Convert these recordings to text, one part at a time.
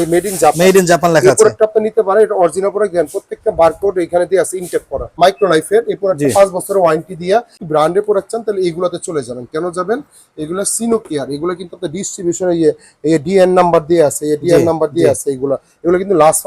এই made in Japan made in Japan লেখা আছে। প্রোডাক্টটা আপনি নিতে পারেন এটা অরিজিনাল প্রোডাক্ট দেন প্রত্যেকটা বারকোড এখানে দিয়ে আছে ইনটেক করা। মাইক্রো লাইফের এই প্রোডাক্টটা জি। বছরের ওয়ারেন্টি দিয়া ব্র্যান্ডের প্রোডাক্ট চান তাহলে এইগুলোতে চলে যাবেন। কেন যাবেন? এগুলো সিনো কেয়ার এগুলো কিন্তু ডিস্ট্রিবিউশনে ইয়ে এই ডিএন নাম্বার দিয়ে আছে এই ডিএন নাম্বার দিয়ে আছে এগুলো। এগুলো কিন্তু লাস্ট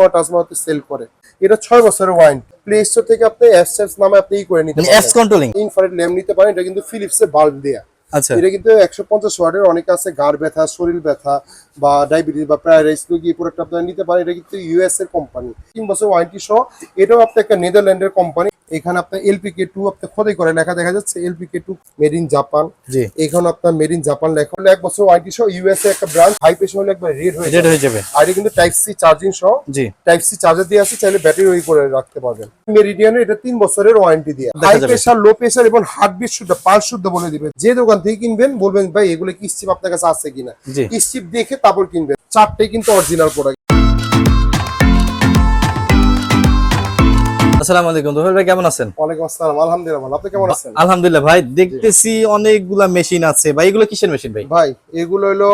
সেল করে। এটা ছয় বছরের ওয়ারেন্টি প্লে স্টোর থেকে আপনি অ্যাপস নামে আপনি ই করে নিতে অ্যাপস কন্ট্রোলিং ইনফ্রারেড ল্যাম্প নিতে পারেন এটা কিন্তু ফিলিপসের বাল্ব দেয়া। আচ্ছা। এটা কিন্তু একশো পঞ্চাশ ওয়াটের, অনেক আছে গাড় ব্যথা, শরীর ব্যথা বা ডায়াবেটিস বা প্যারালাইস রোগী এই প্রোডাক্ট আপনারা নিতে পারেন। এটা কিন্তু ইউএস এর কোম্পানি তিন বছর ওয়ারেন্টি সহ এটাও আপনি একটা নেদারল্যান্ডের কোম্পানি এখানে আপনার এলপিকে টু আপনি খোদাই করে লেখা দেখা যাচ্ছে LPK two made in Japan জি। এখানে আপনার মেড ইন জাপান লেখা। হলো এক বছর ওয়ারেন্টি সহ ইউএস এর একটা ব্রান্ড হাই প্রেশার হলে একবার রেড হয়ে রেড হয়ে যাবে। আর কিন্তু টাইপ সি চার্জিং সহ। জি। টাইপ সি চার্জার দিয়ে আছে চাইলে ব্যাটারি ওই করে রাখতে পারবেন। মেরিডিয়ানে এটা তিন বছরের ওয়ারেন্টি দিয়ে। হাই। প্রেশার লো প্রেশার এবং হার্টবিট শুদ্ধ পাল শুদ্ধ বলে দিবেন যে দোকান থেকে কিনবেন বলবেন ভাই এগুলো কিস্টিপ আপনার কাছে আছে কিনা? জি। কিস্টিপ দেখে তারপর কিনবেন। চারটে কিন্তু অরিজিনাল প্রোডাক্ট আসসালামু আলাইকুম। তোফাল ভাই কেমন আছেন? ওয়ালাইকুম আসসালাম। আলহামদুলিল্লাহ ভালো। আপনি কেমন আছেন? আলহামদুলিল্লাহ ভাই দেখতেছি অনেকগুলা মেশিন আছে। ভাই এগুলো কিসের মেশিন ভাই? ভাই এগুলো হলো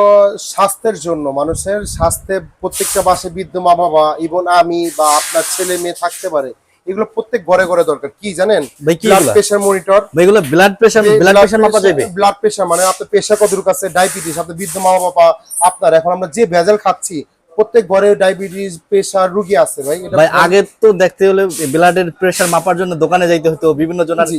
স্বাস্থ্যের জন্য। মানুষের স্বাস্থ্যে প্রত্যেকটা বাসে বৃদ্ধ মা বাবা ইবন আমি বা আপনার ছেলে মেয়ে থাকতে পারে এগুলো প্রত্যেক ঘরে ঘরে দরকার। কি জানেন? ব্লাড? প্রেশার মনিটর ভাই এগুলো ব্লাড প্রেশার ব্লাড প্রেশার মাপা যাবে ব্লাড প্রেশার মানে আপনার প্রেশার কতটুকু আছে ডায়াবেটিস আপনার বৃদ্ধ মা বাবা আপনার এখন আমরা যে ভেজাল খাচ্ছি প্রত্যেক ঘরে ডায়াবেটিস প্রেসার রুগী আছে ভাই ভাই আগে তো দেখতে হলে ব্লাডের প্রেশার মাপার জন্য দোকানে যাইতে হতো বিভিন্ন জনের।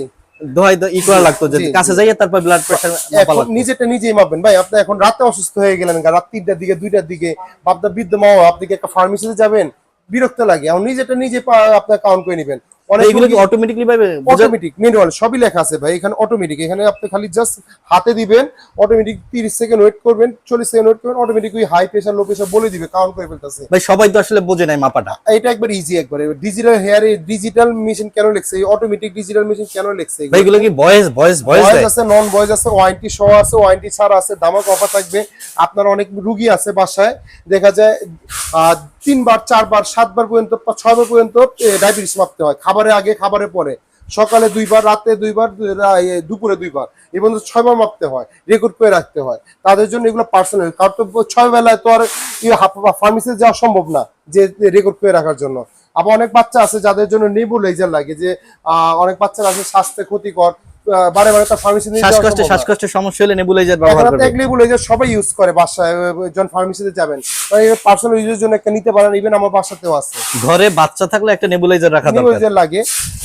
দোহাই ই করা লাগতো যে কাছে যাইয়া তারপর ব্লাড প্রেসার মাপা লাগতো। নিজেরটা নিজেই মাপবেন। ভাই আপনি এখন রাতে অসুস্থ হয়ে গেলেন রাত তিনটার দিকে দুইটার দিকে আপনার বৃদ্ধ মা আপনি কি একটা ফার্মেসিতে যাবেন? বিরক্ত লাগে। এখন নিজেরটা নিজে আপনার কাউন্ট করে নেবেন। এগুলো কি অটোমেটিকলি বোঝা- অটোমেটিক ম্যানুয়াল সবই লেখা আছে ভাই এখানে অটোমেটিক এখানে আপনি খালি জাস্ট হাতে দিবেন অটোমেটিক তিরিশ সেকেন্ড ওয়েট করবেন চল্লিশ সেকেন্ড ওয়েট করবেন অটোমেটিক ওই হাই প্রেশার লো প্রেশার বলে দিবে কাউন্ট করে ফেলতেছে। ভাই সবাই তো আসলে বোঝে নাই মাপাটা। এটা একবার ইজি একবারে ডিজিটাল হেয়ারে ডিজিটাল মেশিন কেন লেখছে? এই অটোমেটিক ডিজিটাল মেশিন কেন লেখছে ভাই এগুলো কি ভয়েস ভয়েস ভয়েস আছে নন ভয়েস আছে ওয়ারেন্টি সহ আছে ওয়ারেন্টি ছাড়া আছে দামাক অফার থাকবে। আপনার অনেক রুগী আছে বাসায় দেখা যায় তিনবার চারবার সাতবার পর্যন্ত ছয়বার পর্যন্ত ডায়াবেটিস মাপতে হয়। খাবারের আগে, খাবারে পরে। সকালে দুইবার, রাতে দুইবার দুপুরে দুইবার। পর্যন্ত ছয়বার মাপতে হয় রেকর্ড করে রাখতে হয়। তাদের জন্য এগুলো পার্সোনাল কারণ তো ছয় বেলায় তো আর ফার্মেসিতে যাওয়া সম্ভব না, যে রেকর্ড করে রাখার জন্য। আবার অনেক বাচ্চা আছে যাদের জন্য নেবুলাইজার লাগে যে অনেক বাচ্চারা আছে স্বাস্থ্যে ক্ষতিকর বারে বারে তার ফার্মেসি শ্বাসকষ্টে শ্বাসকষ্টের সমস্যা হলে নেবুলাইজার ব্যবহার আপনি করবে এক লেবুলাইজার সবাই ইউজ করে বাসায় যখন ফার্মেসিতে যাবেন। পার্সোনাল ইউজের জন্য একটা নিতে পারেন ইভেন আমার বাসাতেও আছে। ঘরে বাচ্চা থাকলে একটা নেবুলাইজার রাখা দরকার। নেবুলাইজার লাগে।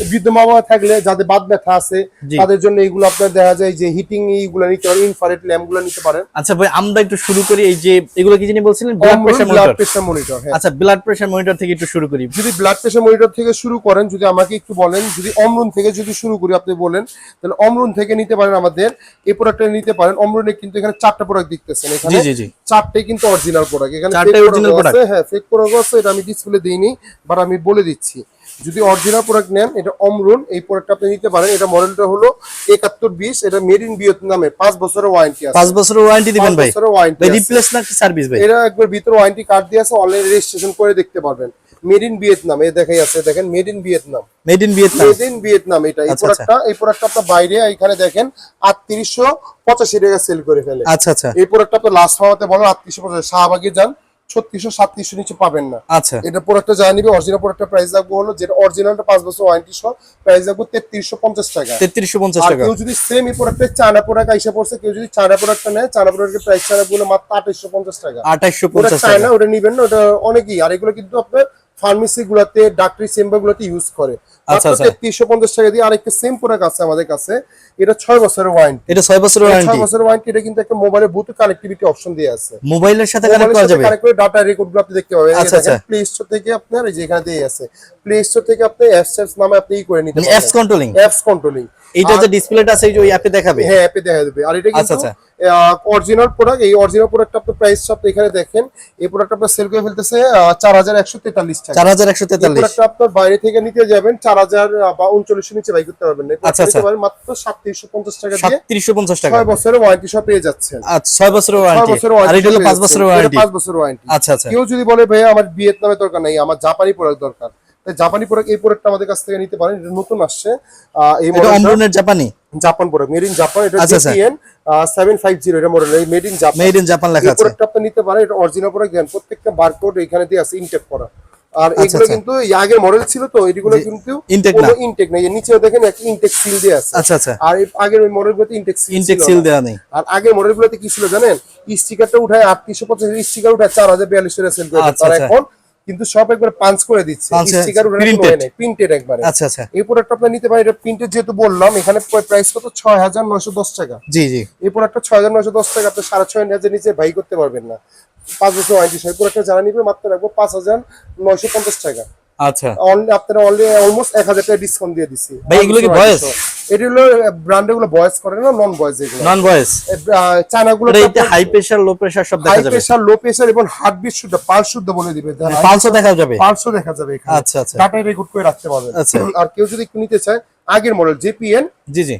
বৃদ্ধ মা বাবা থাকলে যাদের বাত ব্যথা আছে তাদের জন্য এইগুলো আপনার দেখা যায় যে হিটিং এইগুলো নিতে পারেন ইনফ্রারেড ল্যাম্পগুলো নিতে পারেন। আচ্ছা ভাই আমরা একটু শুরু করি এই যে এগুলো কি জানি বলছিলেন? Blood pressure blood monitor monitor আচ্ছা ব্লাড প্রেশার মনিটর থেকে একটু শুরু করি। যদি ব্লাড প্রেশার মনিটর থেকে শুরু করেন যদি আমাকে একটু বলেন যদি অমরুন থেকে যদি শুরু করি আপনি বলেন তাহলে অমরুন থেকে নিতে পারেন আমাদের এই প্রোডাক্টটা নিতে পারেন। অমরুনে কিন্তু এখানে চারটা প্রোডাক্ট দেখতেছেন এখানে। জি জি জি। চারটে কিন্তু অরিজিনাল প্রোডাক্ট এখানে চারটে fake original product product? আছে হ্যাঁ ফেক প্রোডাক্ট আছে এটা আমি ডিসপ্লে দিইনি বাট আমি বলে দিচ্ছি। যদি অরিজিনাল প্রোডাক্ট নেন এটা অমরুন এই প্রোডাক্টটা আপনি নিতে পারেন। এটা মডেলটা হলো একাত্তর বিশ এটা মেড ইন ভিয়েতনামে পাঁচ বছরের ওয়ারেন্টি আছে। পাঁচ বছরের ওয়ারেন্টি দিবেন ভাই। বছরের ওয়ারেন্টি রিপ্লেস না সার্ভিস ভাই? এটা একবার ভিতরে ওয়ারেন্টি কার্ড দিয়ে আছে অনলাইন রেজিস্ট্রেশন করে দেখতে পারবেন। মেড ইন ভিয়েতনাম এই দেখাই আছে দেখেন made in Vietnam made in Vietnam made in Vietnam এটা এই আচ্ছা, প্রোডাক্টটা এই প্রোডাক্টটা আপনার বাইরে এখানে দেখেন আটত্রিশশো পঁচাশি টাকা সেল করে ফেলে। আচ্ছা আচ্ছা। এই প্রোডাক্টটা আপনার লাস্ট হওয়াতে বলো আটত্রিশশো পঁচাশি শাহবাগে যান ছত্রিশশো সাতত্রিশশো নিচে পাবেন না। আচ্ছা। এটা প্রোডাক্টটা যা নিবে অরিজিনাল প্রোডাক্টটা প্রাইস রাখব হলো যেটা অরিজিনালটা পাঁচ বছর ওয়ারেন্টি সহ প্রাইস রাখব তেত্রিশশো পঞ্চাশ টাকা। তেত্রিশশো পঞ্চাশ আর টাকা। কেউ যদি সেম এই প্রোডাক্টের চায়না প্রোডাক্ট আইসা পড়ছে কেউ যদি চায়না প্রোডাক্টটা নেয় চায়না প্রোডাক্টের প্রাইস ছাড়া বলে মাত্র আঠাইশশো পঞ্চাশ টাকা। আঠাইশশো ওটা পঞ্চাশ টাকা। ওটা নিবেন না ওটা অনেকই। আর এগুলো কিন্তু আপনার ফার্মেসি গুলাতে ডাক্তারি চেম্বার গুলাতে ইউজ করে। আচ্ছা, আচ্ছা। তেত্রিশশো পঞ্চাশ টাকা দিয়ে আরেকটা সেম প্রোডাক্ট আছে আমাদের কাছে। এটা ছয় বছরের ওয়ারেন্টি এটা ছয় বছরের ছয় বছরের ওয়ারেন্টি এটা কিন্তু একটা মোবাইলের কানেক্টিভিটি অপশন দিয়ে আছে। মোবাইলের সাথে কানেক্ট করা যাবে? কানেক্ট করে ডাটা রেকর্ডগুলো আপনি দেখতে পাবেন। আচ্ছা, আচ্ছা। প্লে স্টোর থেকে আপনার এই যে এখানে দিয়ে আছে। প্লে স্টোর থেকে আপনি অ্যাপস নামে আপনি ই করে নিতে অ্যাপস কন্ট্রোলিং অ্যাপস কন্ট্রোলিং এইটা যে ডিসপ্লেটা আছে এই যে ওই অ্যাপে দেখাবে? হ্যাঁ অ্যাপে দেখা যাবে আর এটা আচ্ছা, আচ্ছা। অরিজিনাল প্রোডাক্ট এই অরিজিনাল প্রোডাক্ট আপনার প্রাইস সব এখানে দেখেন এই প্রোডাক্ট আপনার সেল করে ফেলতেছে চার হাজার একশো তেতাল্লিশ চার হাজার একশো তেতাল্লিশ। আপনার বাইরে থেকে নিতে যাবেন চার হাজার বা উনচল্লিশশো নিচে বাই করতে পারবেন। না আচ্ছা, আচ্ছা। মাত্র সাতত্রিশশো পঞ্চাশ টাকা দিয়ে সাতত্রিশশো পঞ্চাশ টাকা। ছয় বছরের ওয়ারেন্টি সব পেয়ে যাচ্ছেন। আচ্ছা ছয় বছরের ওয়ারেন্টি পাঁচ। বছরের ওয়ারেন্টি পাঁচ বছরের ওয়ারেন্টি আচ্ছা আচ্ছা। কেউ যদি বলে ভাইয়া আমার ভিয়েতনামের দরকার নাই আমার জাপানি প্রোডাক্ট দরকার। তাই জাপানি প্রোডাক্ট এই প্রোডাক্টটা আমাদের কাছ থেকে নিতে পারেন। এটা নতুন আসছে এই এটা জাপানি? Japan product made in Japan এটা আচ্ছা, আচ্ছা। জিরো এটা মডেল এই made in Japan made in Japan লেখা আছে। প্রোডাক্ট আপনি নিতে পারেন এটা অরিজিনাল প্রোডাক্ট দেন প্রত্যেকটা বারকোড এখানে দিয়ে আছে ইনটেক করা। আর আচ্ছা, এগুলো আচ্ছা। কিন্তু আগের মডেল ছিল তো এগুলো কিন্তু কোনো না। ইনটেক নাই নিচে দেখেন একটা ইনটেক সিল দিয়ে আছে। আচ্ছা আচ্ছা। আর এই আগের ওই মডেলগুলোতে ইনটেক সিল ইনটেক সিল না। দেওয়া নেই। আর আগের মডেলগুলোতে কি ছিল জানেন? স্টিকারটা উঠায় আটত্রিশশো পঞ্চাশ স্টিকার উঠায় চার হাজার বিয়াল্লিশ টাকা সেল করে আচ্ছা, তারা আচ্ছা। এখন কিন্তু সব একবার পাঞ্চ করে দিচ্ছে। স্টিকার প্রিন্টেড একবারে। আচ্ছা আচ্ছা। এই প্রোডাক্ট আপনি নিতে পারেন এটা প্রিন্টেড যেহেতু বললাম এখানে প্রাইস কত? ছয় হাজার নয়শো দশ টাকা। জি জি। এই প্রোডাক্টটা ছয় হাজার নয়শো দশ টাকা আপনি সাড়ে ছয় হাজার নিচে ভাই করতে পারবেন না। পাঁচ বছর ওয়ারেন্টি সহ প্রোডাক্টটা যারা নিবে মাত্র রাখব পাঁচ হাজার নয়শো পঞ্চাশ টাকা। আচ্ছা। আপনারা অনলি অলমোস্ট এক হাজার টাকা ডিসকাউন্ট দিয়ে দিচ্ছি ভাই, এগুলো কি voice? এটা হলো ব্র্যান্ড এগুলো বয়েস করে না নন বয়েস এগুলো নন ভয়েস চায়নাগুলো এটা হাই প্রেসার লো প্রেসার সব দেখা হাই যাবে প্রেশার লো এবং হার্টবিট শুদ্ধ পালস শুদ্ধ বলে দিবে। পালসও দেখা যাবে? পালসও দেখা যাবে এখানে। আচ্ছা, আচ্ছা। ডাটা রেকর্ড করে রাখতে পারবেন। আচ্ছা। আর কেউ যদি একটু নিতে চায় আগের মডেল জেপিএন জি জি।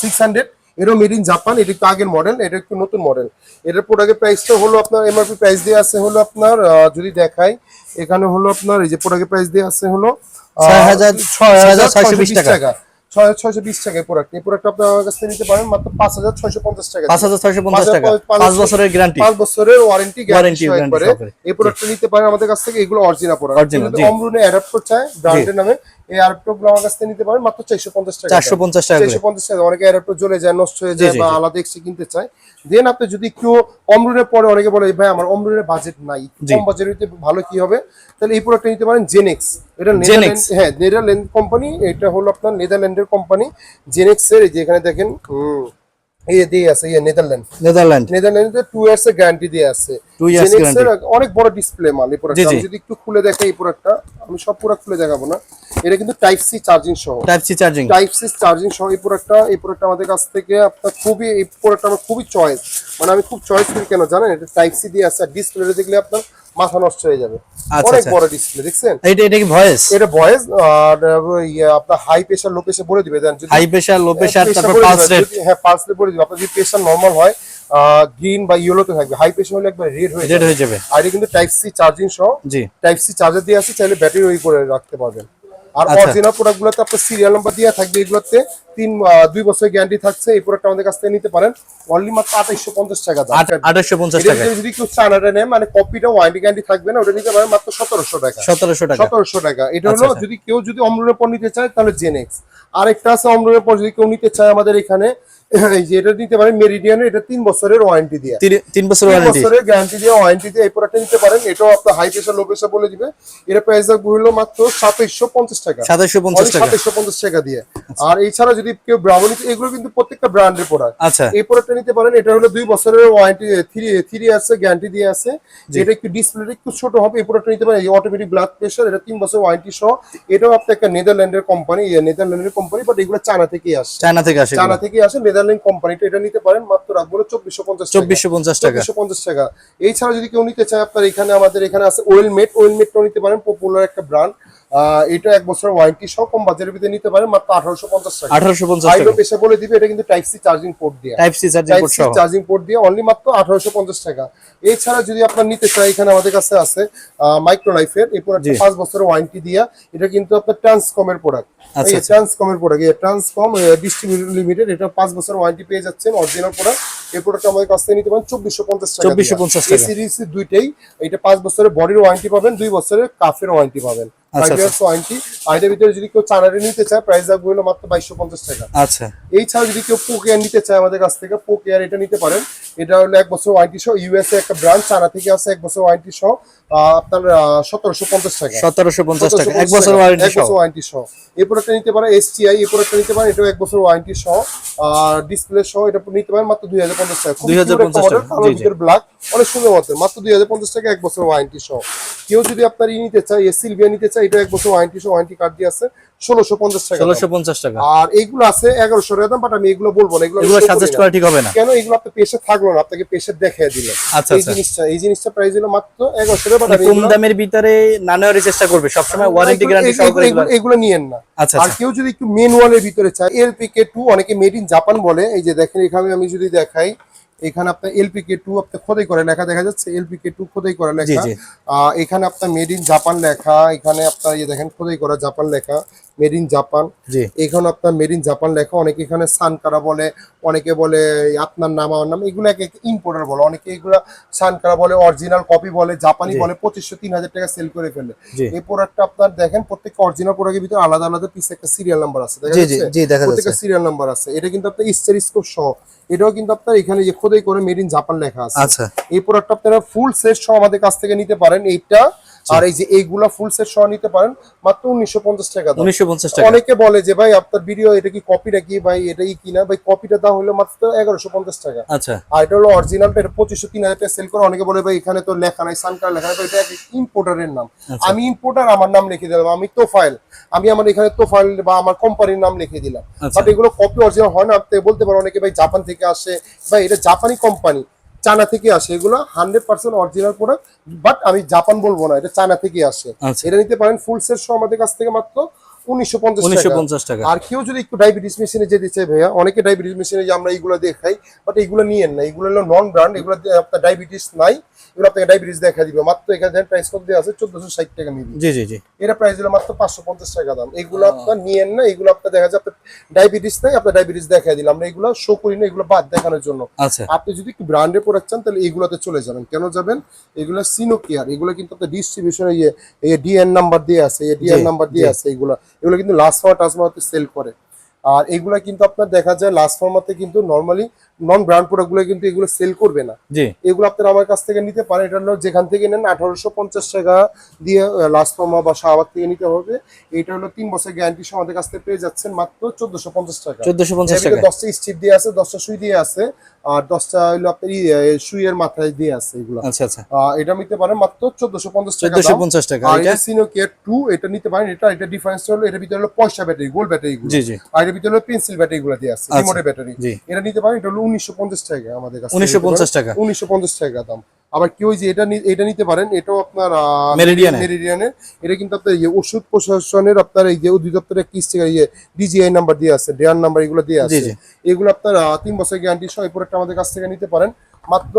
সিক্স হান্ড্রেড এরও মেড ইন জাপান এটা একটু আগের মডেল এটা একটু নতুন মডেল এটার প্রোডাক্টের প্রাইসটা হলো আপনার এমআরপি প্রাইস দিয়ে আছে হলো আপনার যদি দেখাই এখানে হলো আপনার এই যে প্রোডাক্টের প্রাইস দিয়ে আছে হলো আহ, 6,000 ছয় হাজার 6,620 ছয়শো বিশ টাকা। ছয় ছয়শো বিশ প্রোডাক্ট এই প্রোডাক্ট আপনি আমার কাছ থেকে নিতে পারেন মাত্র পাঁচ হাজার ছয়শো পঞ্চাশ টাকা। পাঁচ হাজার ছয়শো পঞ্চাশ টাকা। পাঁচ বছরের গ্যারান্টি পাঁচ বছরের ওয়ারেন্টি গ্যারান্টি একবারে এই প্রোডাক্টটা নিতে পারেন আমাদের কাছ থেকে এগুলো অরিজিনাল প্রোডাক্ট জি। অমরুনে অ্যাডাপ্ট চায় ব্র্যান্ডের নামে। এই গুলো আমার কাছ থেকে নিতে পারেন মাত্র চারশো পঞ্চাশ টাকা চারশো পঞ্চাশ টাকা চারশো পঞ্চাশ টাকা। অনেকে অ্যাডাপ্টর জ্বলে যায় নষ্ট হয়ে যায় বা আলাদা এক্সট্রা কিনতে চায়। দেন আপনি যদি একটু অমরুনের পরে অনেকে বলে ভাই আমার অমরুনের বাজেট নাই। কম বাজেটে ভালো কি হবে? তাহলে এই প্রোডাক্টটা নিতে পারেন জেনেক্স এটা জেনেক্স নেদারল্যান্ড হ্যাঁ নেদারল্যান্ড কোম্পানি এটা হলো আপনার নেদারল্যান্ডের কোম্পানি জেনেক্স এর এই যে এখানে দেখেন হুম এই দিয়ে আছে ইয়ে নেদারল্যান্ড। নেদারল্যান্ড। নেদারল্যান্ডে টু ইয়ার্স এর গ্যারান্টি দিয়ে আছে। Two years Genex অনেক বড় ডিসপ্লে মাল এই প্রোডাক্টটা জি, জি। আমি যদি একটু খুলে দেখাই এই প্রোডাক্টটা আমি সব পুরো খুলে দেখাবো না। এটা কিন্তু টাইপ সি চার্জিং সহ। Type C charging type C charging সহ এই প্রোডাক্টটা এই প্রোডাক্টটা আমাদের কাছ থেকে আপনার খুবই এই প্রোডাক্টটা আমার খুবই চয়েস মানে আমি খুব চয়েস করি কেন জানেন? এটা টাইপ সি দিয়ে আছে। আর ডিসপ্লেটা দেখলে আপনার মাথা নষ্ট হয়ে যাবে। আচ্ছা, অনেক আচ্ছা। বড় ডিসপ্লে দেখছেন? এটা এটা কি ভয়েস? এটা ভয়েস আর আপনার হাই প্রেসার লো প্রেসার বলে দিবে দেন যদি হাই প্রেসার লো প্রেসার তারপর পালস রেট হ্যাঁ পালস রেট বলে দিবে। আপনার যদি প্রেসার নরমাল হয় গ্রিন বা ইয়েলোতে থাকবে। হাই প্রেসার হলে একবার রেড হয়ে রেড হয়ে যাবে। আর এটা কিন্তু টাইপ সি চার্জিং সহ জি। টাইপ সি চার্জার দিয়ে আছে চাইলে ব্যাটারি ওই করে রাখতে পারবেন। আর আচ্ছা। অরিজিনাল প্রোডাক্টগুলোতে আপনার সিরিয়াল নাম্বার দেওয়া থাকবে এগুলোতে তিন দুই বছর গ্যারান্টি থাকছে এই প্রোডাক্ট আমাদের কাছ থেকে নিতে পারেন। অনলি মাত্র আঠাইশশো পঞ্চাশ টাকা দাম। আঠাশশো পঞ্চাশ এটা টাকা। যদি- কেউ চানাটা নেয় মানে কপিটা ওয়ারেন্টি গ্যারান্টি থাকবে না ওটা নিতে পারেন মাত্র সতেরোশো টাকা। সতেরোশো টাকা। সতেরোশো টাকা। এটা আচ্ছা, হলো আচ্ছা। যদি কেউ যদি অমরুনের পর নিতে চায় তাহলে জেনেক্স আরেকটা আছে অমরুনের পর যদি কেউ নিতে চায় আমাদের এখানে এই যে এটা নিতে পারেন এটা তিন বছরের ওয়ারেন্টি দিয়ে। তিন- তিন বছর তিন ওয়ারেন্টি বছরের গ্যারান্টি দিয়ে ওয়ারেন্টি দিয়ে এই প্রোডাক্টটা নিতে পারেন। এটাও আপনার হাই লো বলে দিবে। প্রাইস হলো মাত্র সাতাইশশো পঞ্চাশ টাকা। সাতাশশো পঞ্চাশ টাকা। সাতাইশশো পঞ্চাশ টাকা দিয়ে। আর এছাড়া যদি কেউ ব্রাউনি এগুলো কিন্তু প্রত্যেকটা ব্র্যান্ডের প্রোডাক্ট আচ্ছা। এই প্রোডাক্টটা নিতে পারেন। এটা হলো দুই বছরের ওয়ারেন্টি থ্রি থ্রি আছে গ্যারান্টি দিয়ে আছে। যেটা একটু ডিসপ্লেটা একটু ছোট হবে। এই প্রোডাক্টটা নিতে পারেন। এই অটোমেটিক ব্লাড প্রেশার এটা তিন বছর ওয়ারেন্টি সহ। এটাও আপনার একটা নেদারল্যান্ডের কোম্পানি নেদারল্যান্ডের কোম্পানি বাট এগুলো চায়না থেকেই আসে। চায়না থেকে আসে চায়না থেকে আসে। নেদারল্যান্ড কোম্পানিটা এটা নিতে পারেন মাত্র রাখব চব্বিশশো পঞ্চাশ চব্বিশশো পঞ্চাশ টাকা। চব্বিশশো পঞ্চাশ টাকা। এছাড়া যদি কেউ নিতে চায় আপনার এখানে আমাদের এখানে আছে ওয়েল মেট ওয়েল মেটটাও নিতে পারেন। পপুলার একটা ব্র্যান্ড এটা এক বছর ওয়ারেন্টি সহ কম বাজারের ভিতরে নিতে পারেন মাত্র আঠারোশো পঞ্চাশ টাকা। আঠারোশো পঞ্চাশ হাইলো টাকা। পেশা বলে দিবে এটা কিন্তু টাইপ সি চার্জিং পোর্ট দিয়ে। টাইপ সি চার্জিং পোর্ট সহ। চার্জিং পোর্ট দিয়ে অনলি মাত্র আঠারোশো পঞ্চাশ টাকা। এছাড়া যদি আপনার নিতে চায় এখানে আমাদের কাছে আছে মাইক্রো লাইফের এই জি। পাঁচ বছরের ওয়ারেন্টি দিয়া এটা কিন্তু আপনার ট্রান্সকমের প্রোডাক্ট আচ্ছা, আচ্ছা। ট্রান্সকমের প্রোডাক্ট এই ট্রান্সকম ডিস্ট্রিবিউটর লিমিটেড এটা পাঁচ বছর ওয়ারেন্টি পেয়ে যাচ্ছেন অরিজিনাল প্রোডাক্ট এই প্রোডাক্ট আমাদের কাছ থেকে নিতে পারেন চব্বিশশো পঞ্চাশ টাকা 2450 এই টাকা। সিরিজ দুইটাই এটা পাঁচ বছরের বডির ওয়ারেন্টি পাবেন দুই বছরের কাফের ওয়ারেন্টি পাবেন। আচ্ছা, ওয়ারেন্টি আর এটার ভিতরে যদি কেউ চানারে নিতে চায় প্রাইস রাখব হলো মাত্র বাইশশো পঞ্চাশ টাকা। আচ্ছা। এই ছাড়া যদি কেউ পোকেয়ার নিতে চায় আমাদের কাছ থেকে পোকেয়ার এটা নিতে পারেন। এটা হলো এক বছর ওয়ারেন্টি সহ ইউএসএ একটা ব্রাঞ্চ চায়না থেকে আছে এক বছর ওয়ারেন্টি সহ আহ, আপনার সতেরোশো পঞ্চাশ টাকা। সতেরোশো পঞ্চাশ টাকা এক বছর ওয়ারেন্টি সহ। ওয়ারেন্টি সহ। এই প্রোডাক্টটা নিতে পারেন এসটিআই এই প্রোডাক্টটা নিতে পারেন এটাও এক বছর ওয়ারেন্টি সহ। আর ডিসপ্লে সহ এটা নিতে পারেন মাত্র দুই হাজার পঞ্চাশ টাকা। খুব 2050 মডেল টাকা, জি, জি। ব্ল্যাক অনেক সুন্দর মতো মাত্র দুই হাজার পঞ্চাশ টাকা এক বছর ওয়ারেন্টি সহ। কেউ যদি আপনার ই নিতে চায় সিলভিয়া নিতে চায় এটা এক বছর ওয়ারেন্টি সহ ওয়ারেন্টি কার্ড দিয়ে আছে ষোলোশো পঞ্চাশ টাকা ষোলোশো পঞ্চাশ টাকা। আর এইগুলো আছে এগারোশো টাকা দাম বাট আমি এগুলো বলব না এগুলো আমি এগুলো show করি সাজেস্ট করা ঠিক হবে না। কেন? এগুলো আপনার পেশে থাকল না আপনাকে পেশে দেখিয়ে দিল। আচ্ছা, এই আচ্ছা। জিনিসটা এই জিনিসটা প্রাইস হলো মাত্র এগারোশো টাকা but মানে কম দামের ভিতরে না নেওয়ার চেষ্টা করবে সবসময় ওয়ারেন্টি এগুলো- গ্যারান্টি সহকারে এগুলো এগুলো- এগুলো নিয়েন না। আচ্ছা আর আচ্ছা কেউ যদি একটু ভিতরে চায় এলপিকে টু অনেকে মেড ইন জাপান বলে এই যে দেখেন এখানে আমি যদি দেখাই এখানে আপনার এলপিকে টু আপনি খোদাই করে লেখা দেখা যাচ্ছে এলপিকে টু খোদাই করে লেখা। আহ, এখানে আপনার মেড ইন জাপান লেখা এখানে আপনার ইয়ে দেখেন খোদাই করা জাপান লেখা। মেড ইন জাপান এখানে আপনার মেড ইন জাপান লেখা অনেকে এখানে সানকারা বলে অনেকে বলে আপনার নাম আমার নাম এগুলো এক ইম্পোর্টার বলে। অনেকে এগুলো সানকারা বলে অরিজিনাল কপি বলে জাপানি বলে পঁচিশশো তিন হাজার টাকা সেল করে ফেলে। এই প্রোডাক্টটা আপনার দেখেন প্রত্যেকটা অরিজিনাল প্রোডাক্টের ভিতরে আলাদা আলাদা পিস একটা সিরিয়াল নাম্বার আছে প্রত্যেকটা সিরিয়াল নাম্বার আছে। এটা কিন্তু আপনার ইস্টার স্কোপ সহ। এটাও কিন্তু আপনার এখানে যে খোদাই করে মেড ইন জাপান লেখা আছে। আচ্ছা। এই প্রোডাক্টটা আপনারা ফুল সেট সহ আমাদের কাছ থেকে নিতে পারেন। এইটা আর এই যে এইগুলা ফুল সেট সহ নিতে পারেন মাত্র উনিশশো পঞ্চাশ টাকা। উনিশশো পঞ্চাশ টাকা। অনেকে বলে যে ভাই আপনার ভিডিও এটা কি কপি নাকি ভাই এটা কি কিনা ভাই কপিটা দাম হলো মাত্র এগারোশো পঞ্চাশ টাকা। আচ্ছা। আর এটা হলো অরিজিনালটা এটা পঁচিশশো তিন হাজার টাকা সেল করে। অনেকে বলে ভাই এখানে তো লেখা নাই সানকার লেখা নাই। এটা ইম্পোর্টারের নাম। আচ্ছা। আমি ইম্পোর্টার আমার নাম লিখে দিলাম। আমি তো ফাইল আমি আমার এখানে তো ফাইল বা আমার কোম্পানির নাম লিখে দিলাম। আচ্ছা। বাট এগুলো কপি অরিজিনাল হয় না। আপনি বলতে পারেন অনেকে ভাই জাপান থেকে আসে। ভাই এটা জাপানি কোম্পানি চায়না থেকে আসে। এগুলো hundred percent original product but আমি জাপান বলব না এটা চায়না থেকে আসে। আচ্ছা। এটা নিতে পারেন ফুল সেট সহ আমাদের কাছ থেকে মাত্র উনিশশো পঞ্চাশ টাকা। আর কেউ যদি একটু ডায়াবেটিস মেশিনে যেতে ভাইয়া অনেকে ডায়াবেটিস মেশিনে যে আমরা এইগুলো দেখাই বাট এইগুলো নিয়েন না। এগুলো হলো নন ব্র্যান্ড এগুলো আপনার ডায়াবেটিস নাই। এগুলো আপনাকে ডায়াবেটিস দেখা দিবে। মাত্র এখানে প্রাইস কত দেওয়া আছে? চোদ্দশো ষাট টাকা নিবি। জি জি জি। এটা প্রাইস হলো মাত্র পাঁচশো পঞ্চাশ টাকা দাম। এগুলো আপনার নিয়েন না এগুলো আপনার দেখা যায় আপনার ডায়াবেটিস নাই আপনার ডায়াবেটিস দেখা দিলাম আমরা এগুলো শো করি না এগুলো বাদ দেখানোর জন্য। আচ্ছা। আপনি যদি একটু ব্র্যান্ডে প্রোডাক্ট চান তাহলে এগুলোতে চলে যাবেন। কেন যাবেন? এগুলো সিনো কেয়ার এগুলো কিন্তু আপনার ডিস্ট্রিবিউশনে ইয়ে এই ডিএন নাম্বার দিয়ে আছে এই ডিএন নাম্বার দিয়ে আছে এগুলো। এগুলো কিন্তু লাস্ট ফার্মা টাসমাতে সেল করে। আর এগুলা কিন্তু আপনার দেখা যায় লাস্ট ফার্মাতে কিন্তু নর্মালি নন ব্র্যান্ড প্রোডাক্টগুলো কিন্তু এগুলো সেল করবে না। জি। এগুলো আপনারা আমার কাছ থেকে নিতে পারেন। এটা হলো যেখান থেকে নেন আঠারোশো পঞ্চাশ টাকা দিয়ে লাস্ট ফার্মা বা শাহবাগ থেকে নিতে হবে। এটা হলো তিন বছর গ্যারান্টি সহ আমাদের কাছ থেকে পেয়ে যাচ্ছেন মাত্র চোদ্দশো পঞ্চাশ টাকা। চোদ্দশো পঞ্চাশ টাকা। দশটা স্ট্রিপ দিয়ে আছে দশটা সুই দিয়ে আছে আর দশটা হলো আপনার সুইয়ের মাথায় দিয়ে আছে এগুলো। আচ্ছা আচ্ছা। এটা নিতে পারেন মাত্র চোদ্দশো পঞ্চাশ টাকা চোদ্দশো পঞ্চাশ টাকা আর এটা? সিনো কেয়ার টু এটা নিতে পারেন। এটা এটা ডিফারেন্স হলো এটার ভিতরে হলো পয়সা ব্যাটারি গোল ব্যাটারি জি জি। আর এটার ভিতরে হলো পেন্সিল ব্যাটারি গুলো দিয়ে আছে আচ্ছা। রিমোটের ব্যাটারি এটা নিতে পারেন এটা হলো উনিশশো পঞ্চাশ টাকা আমাদের কাছে উনিশশো পঞ্চাশ টাকা। উনিশশো পঞ্চাশ টাকা দাম। আবার কেউ যে এটা এটা নিতে পারেন এটাও আপনার। মেরিডিয়ানের এটা কিন্তু আপনার ওষুধ প্রশাসনের আপনার এই যে অধিদপ্তরের কিস্তি ইয়ে ডিজিআই নাম্বার দিয়ে আছে ডেয়ার নাম্বার এগুলো দিয়ে আছে। এগুলো আপনার তিন বছর গ্যারান্টি সহ এই আমাদের কাছ থেকে নিতে পারেন। মাত্র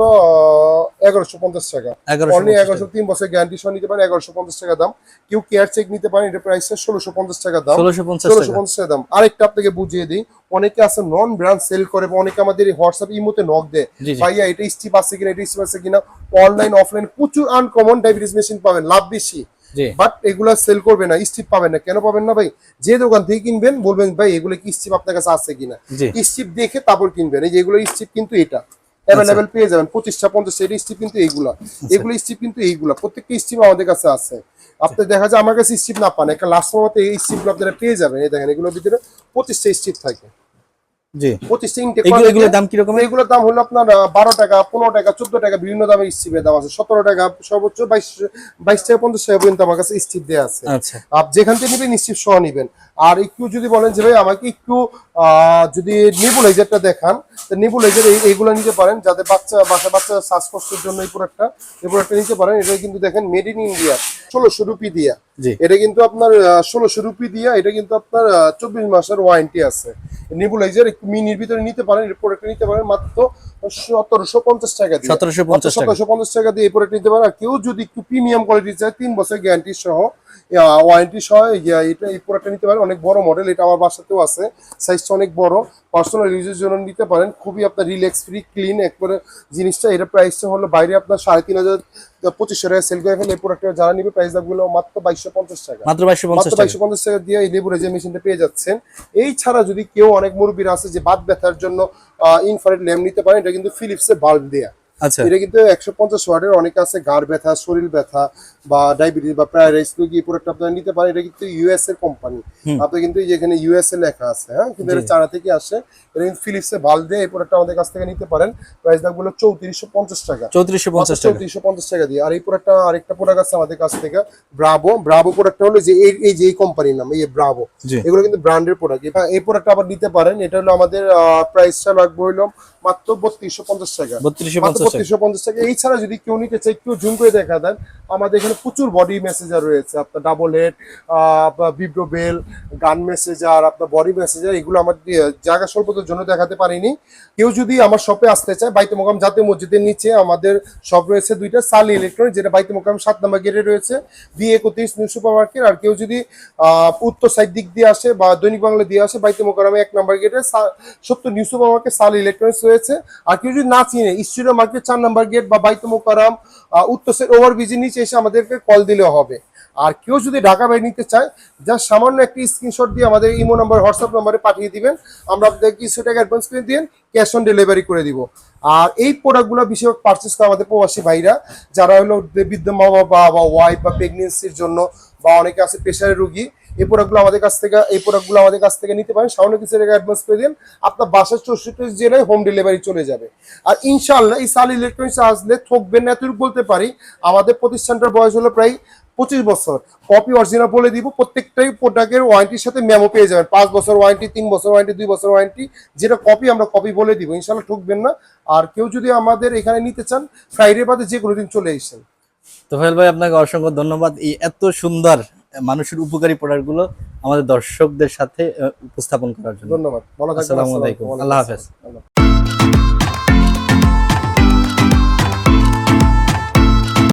এগারোশো পঞ্চাশ টাকা। অনলি এগারোশো তিন বছর গ্যারান্টি সহ নিতে পারেন এগারোশো পঞ্চাশ টাকা দাম। কেউ কেয়ার চেক নিতে পারেন এটা প্রাইস ষোলোশো পঞ্চাশ টাকা দাম। ষোলোশো পঞ্চাশ টাকা। দাম। আরেকটা আপনাকে বুঝিয়ে দিই অনেকে আছে নন ব্র্যান্ড সেল করে অনেকে আমাদের হোয়াটসঅ্যাপ ইমোতে নক দেয়। ভাইয়া এটা স্টিপ আছে কিনা এটা স্টিপ আছে কিনা? অনলাইন অফলাইন প্রচুর আনকমন ডায়াবেটিস মেশিন পাবেন লাভ বেশি। বাট এগুলা সেল করবে না স্টিপ পাবেন না। কেন পাবেন না ভাই? যে দোকান থেকে কিনবেন বলবেন ভাই এগুলো কি স্টিপ আপনার কাছে আছে কিনা? স্টিপ দেখে তারপর কিনবেন। এই যে এগুলো স্টিপ কিন্তু এটা। অ্যাভেলেবেল পেয়ে যাবেন। পঁচিশটা পঞ্চাশটা এটা স্টিপ কিন্তু এইগুলা। এগুলো স্টিপ কিন্তু এইগুলা। প্রত্যেকটা স্টিপ আমাদের কাছে আছে। আপনি দেখা যায় আমার কাছে স্টিপ না পান। একটা লাস্ট মতো এই স্টিপগুলো আপনারা পেয়ে যাবেন। এই দেখেন এগুলোর ভিতরে পঁচিশটা স্টিপ থাকে। জি। পঁচিশটা ইনটেক এগুলোর দাম কীরকম? এগুলোর দাম হলো আপনার বারো টাকা পনেরো টাকা চোদ্দ টাকা বিভিন্ন দামের স্টিপের দাম আছে। সতেরো টাকা সর্বোচ্চ বাইশ বাইশ টাকা পঞ্চাশ টাকা পর্যন্ত আমার কাছে স্টিপ দেওয়া আছে। আচ্ছা। আপ যেখান থেকে নেবেন নিশ্চিত সহ নেবেন। আর একটু যদি বলেন যে ভাই আমাকে একটু যদি নেবুলাইজারটা দেখান নেবুলাইজার এইগুলো নিতে পারেন যাদের বাচ্চা বাসা বাচ্চা শ্বাসকষ্টের জন্য এই প্রোডাক্টটা এই প্রোডাক্টটা নিতে পারেন। এটা কিন্তু দেখেন মেড ইন ইন্ডিয়া ষোলোশো রুপি দিয়া। এটা কিন্তু আপনার ষোলোশো রুপি দিয়া এটা কিন্তু আপনার চব্বিশ মাসের ওয়ারেন্টি আছে। নেবুলাইজার একটু মিনির ভিতরে নিতে পারেন এই প্রোডাক্টটা নিতে পারেন মাত্র সতেরোশো পঞ্চাশ টাকা দিয়ে। সতেরোশো পঞ্চাশ সতেরোশো পঞ্চাশ টাকা দিয়ে এই প্রোডাক্ট নিতে পারে। আর কেউ যদি একটু প্রিমিয়াম কোয়ালিটি চায় তিন বছর গ্যারান্টি সহ ওয়ারেন্টি সহ এটা এই প্রোডাক্টটা নিতে পারেন অনেক বড় মডেল এটা আমার বাসাতেও আছে। সাইজটা অনেক বড়। পার্সোনাল ইউজের জন্য নিতে পারেন। খুবই আপনার রিল্যাক্স ফ্রি ক্লিন একবারে জিনিসটা এটা প্রাইসটা হলো বাইরে আপনার সাড়ে তিন হাজার পঁচিশশো টাকা সেল করে ফেলে এই প্রোডাক্টটা যারা নিবে প্রাইস দামগুলো মাত্র বাইশশো পঞ্চাশ টাকা। মাত্র বাইশশো পঞ্চাশ মাত্র টাকা। বাইশশো পঞ্চাশ টাকা দিয়ে এই লেবুরে যে মেশিনটা পেয়ে যাচ্ছেন এই ছাড়া যদি কেউ অনেক মুরব্বীরা আছে যে বাদ ব্যথার জন্য ইনফারেট ল্যাম্প নিতে পারেন এটা কিন্তু ফিলিপসের বাল্ব দেয়া। আচ্ছা। এটা কিন্তু একশো পঞ্চাশ ওয়াটের অনেক আছে গাড় ব্যথা শরীর ব্যথা বা ডায়াবেটিস বা রোগী প্রোডাক্ট আপনারা নিতে পারেন। এটা কিন্তু ইউএস এর কোম্পানি হুম। আপনি কিন্তু এই এখানে ইউএস এ লেখা আছে হ্যাঁ? কিন্তু এটা। চায়না থেকে আসে। এটা কিন্তু ফিলিপস এর ভালো দিয়ে এই প্রোডাক্টটা আমাদের কাছ থেকে নিতে পারেন। প্রাইস দামগুলো চৌত্রিশশো পঞ্চাশ টাকা। চৌত্রিশশো পঞ্চাশ চৌত্রিশশো পঞ্চাশ টাকা দিয়ে। আর এই প্রোডাক্টটা আরেকটা প্রোডাক্ট আছে আমাদের কাছ থেকে ব্রাভো ব্রাভো প্রোডাক্টটা হলো যে এই এই যে এই কোম্পানির নাম এই ব্রাভো এগুলো কিন্তু ব্র্যান্ডের প্রোডাক্ট এই প্রোডাক্টটা আবার নিতে পারেন। এটা হলো আমাদের প্রাইসটা লাগবে হলো মাত্র বত্রিশশো পঞ্চাশ টাকা। বত্রিশশো পঞ্চাশ টাকা বত্রিশশো পঞ্চাশ টাকা। এই ছাড়া যদি কেউ নিতে চাই একটু জুম করে দেখা দেন। আমাদের এখানে প্রচুর বডি মেসেজার রয়েছে। আপনার ডাবল হেড আপনার ভিব্রো বেল গান মেসেজার আপনার বডি মেসেজার এগুলো আমার জায়গা স্বল্পতার জন্য দেখাতে পারিনি। কেউ যদি আমার শপে আসতে চায় বাইতে মোকাম জাতীয় মসজিদের নিচে আমাদের শপ রয়েছে দুইটা সালি ইলেকট্রনিক যেটা বাইতে মোকাম সাত নম্বর গেটে রয়েছে। বি একত্রিশ নিউ সুপার মার্কেট আর কেউ যদি উত্তর সাইড দিক দিয়ে আসে বা দৈনিক বাংলা দিয়ে আসে বাইতে মোকামে এক নম্বর গেটে সত্তর নিউ সুপার মার্কেট সাল ইলেকট্রনিক্স রয়েছে। আর কেউ যদি না চিনে স্টুডিও মার্কেট চার নম্বর গেট বা বাইতে মোকারাম উত্তর সাইড ওভার ব্রিজের নিচে এসে আমাদেরকে কল দিলেও হবে। আর কেউ যদি ঢাকা বাইরে নিতে চায় যা সামান্য একটি স্ক্রিনশট দিয়ে আমাদের ইমো নাম্বার হোয়াটসঅ্যাপ নাম্বারে পাঠিয়ে দিবেন। আমরা আপনাদেরকে কিছু টাকা অ্যাডভান্স করে দিন ক্যাশ অন ডেলিভারি করে দিব। আর এই প্রোডাক্টগুলো বিশেষ পারচেস করে আমাদের প্রবাসী ভাইরা, যারা হলো বৃদ্ধ মা বাবা বা ওয়াইফ বা প্রেগনেন্সির জন্য বা অনেকে আছে প্রেশারের রুগী এই প্রোডাক্টগুলো আমাদের কাছ থেকে, এই প্রোডাক্টগুলো আমাদের কাছ থেকে নিতে পারেন। সামান্য কিছু টাকা অ্যাডভান্স করে দিন, আপনার বাসার চৌষট্টি জেলায় হোম ডেলিভারি চলে যাবে। আর ইনশাল্লাহ এই সাল ইলেকট্রনিক্স আসলে ঠকবেন না, এতটুকু বলতে পারি। আমাদের প্রতিষ্ঠানটার বয়স হলো প্রায় পঁচিশ বছর। কপি অরিজিনাল বলে দিব, প্রত্যেকটাই প্রোডাক্টের ওয়ারেন্টির সাথে মেমো পেয়ে যাবেন। পাঁচ বছর ওয়ারেন্টি তিন বছর ওয়ারেন্টি দুই বছর ওয়ারেন্টি যেটা কপি আমরা কপি বলে দিব। ইনশাল্লাহ ঠকবেন না। আর কেউ যদি আমাদের এখানে নিতে চান ফ্রাইডে বাদে যে কোনো দিন চলে এসেছেন তোফাইল ভাই, আপনাকে অসংখ্য ধন্যবাদ। এই এত সুন্দর মানুষের উপকারী প্রোডাক্টগুলো আমাদের দর্শকদের সাথে উপস্থাপন করার জন্য ধন্যবাদ ভালো থাকবেন আসসালামু আলাইকুম। আল্লাহ হাফেজ।